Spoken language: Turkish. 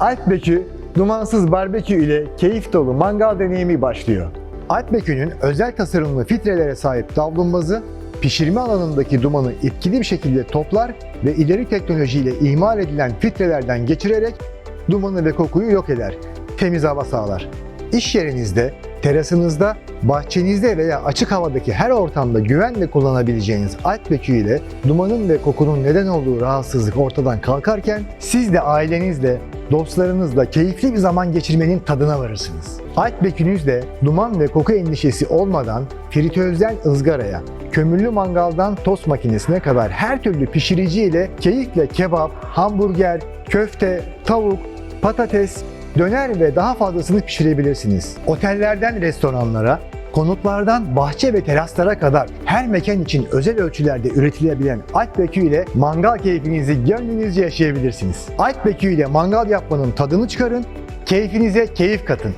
Alpbekü, dumansız barbekü ile keyif dolu mangal deneyimi başlıyor. Alpbekü'nün özel tasarımlı filtrelere sahip davlumbazı, pişirme alanındaki dumanı etkili bir şekilde toplar ve ileri teknolojiyle ihmal edilen filtrelerden geçirerek dumanı ve kokuyu yok eder. Temiz hava sağlar. İş yerinizde, terasınızda, bahçenizde veya açık havadaki her ortamda güvenle kullanabileceğiniz Alpbekü ile dumanın ve kokunun neden olduğu rahatsızlık ortadan kalkarken siz de ailenizle, dostlarınızla keyifli bir zaman geçirmenin tadına varırsınız. Alpbekünüzle duman ve koku endişesi olmadan fritözden ızgaraya, kömürlü mangaldan tost makinesine kadar her türlü pişirici ile keyifle kebap, hamburger, köfte, tavuk, patates, döner ve daha fazlasını pişirebilirsiniz. Otellerden restoranlara, konutlardan bahçe ve teraslara kadar her mekan için özel ölçülerde üretilebilen Alpbekü ile mangal keyfinizi gönlünüzce yaşayabilirsiniz. Alpbekü ile mangal yapmanın tadını çıkarın, keyfinize keyif katın.